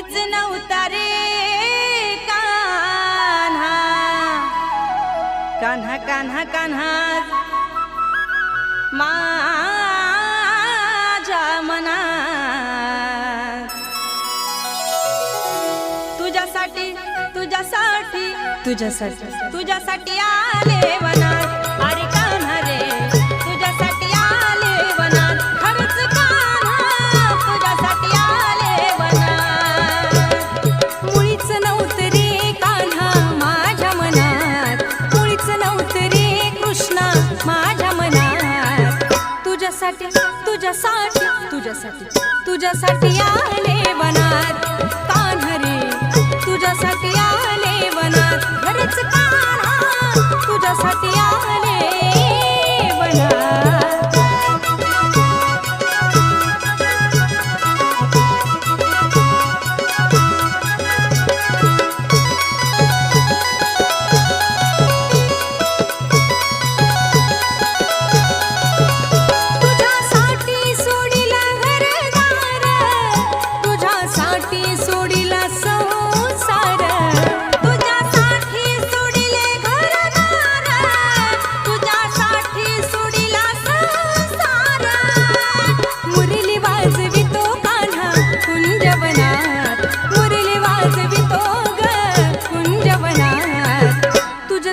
कुणीच नव्हता रे कान्हा. कान्हा कान्हा कान्हा. माझ्या मना तुझ्यासाठी तुझ्यासाठी तुझ्यासाठी तुझ्यासाठी आले मना तुझ्यासाठी तुझ्यासाठी तुझ्यासाठी तुझ्यासाठी आले वनात कान्हरे तुझ्यासाठी आले वनात घरच कान्हा तुझ्यासाठी आले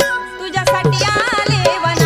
तुझ्यासाठी आले वन